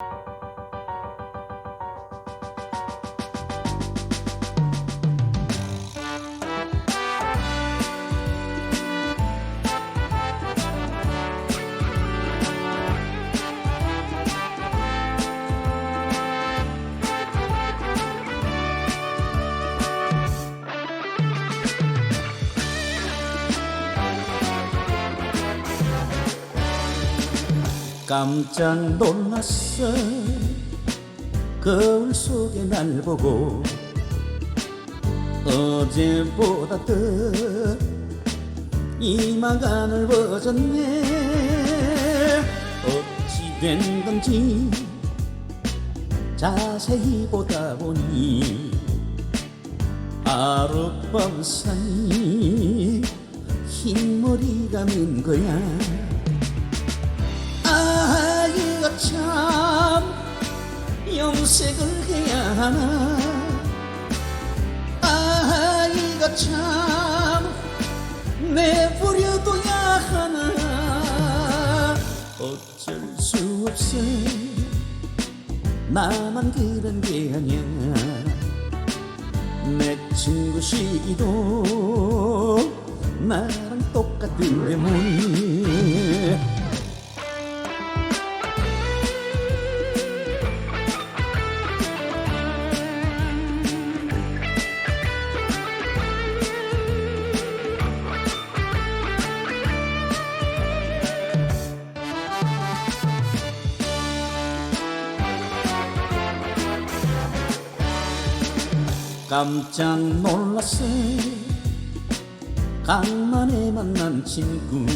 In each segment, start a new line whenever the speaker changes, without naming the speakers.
you 깜짝 놀랐어. 거울 속에 날 보고 어제보다 더 이마가 넓어졌네. 어찌 된 건지 자세히 보다 보니 아룻밤 사이 흰머리가 민 거야 참 염색을 해야 하나? 아이가 참 내버려둬야 하나? 어쩔 수 없어. 나만 그런 게 아니야. 내 친구 시기도 나랑 똑같은데 뭐 깜짝 놀랐어. 간만에 만난 친구.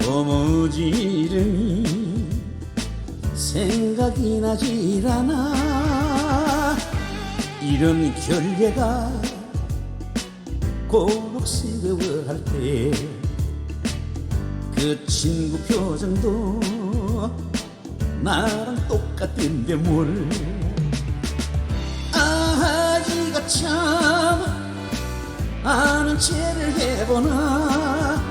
도무지 이름이 생각이 나질 않아. 이런 결례가 고록스러워할 때 그 친구 표정도 나랑 똑같은데 뭘 아는 채를 해보나?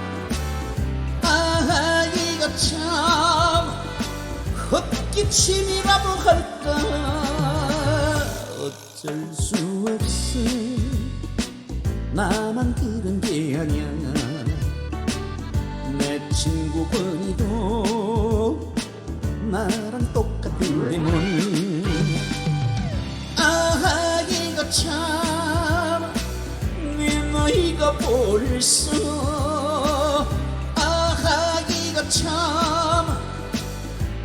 아이가 참 헛기침이라도 할까? 어쩔 수 없어. 나만 그런 게 아니야. 내 친구 권이도 나이가 벌써 아이가 참,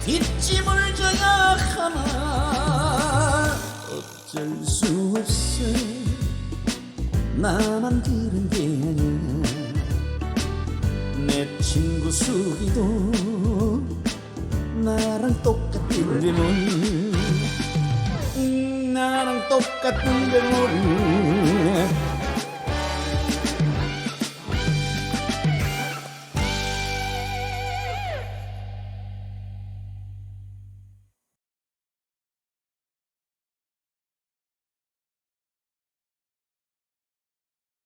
뒷짐을 져야 하나 어쩔 수 없어 나만 그런 게 아니야 내 친구 수기도 나랑 똑같은데 뭘 나랑 똑같은데 뭘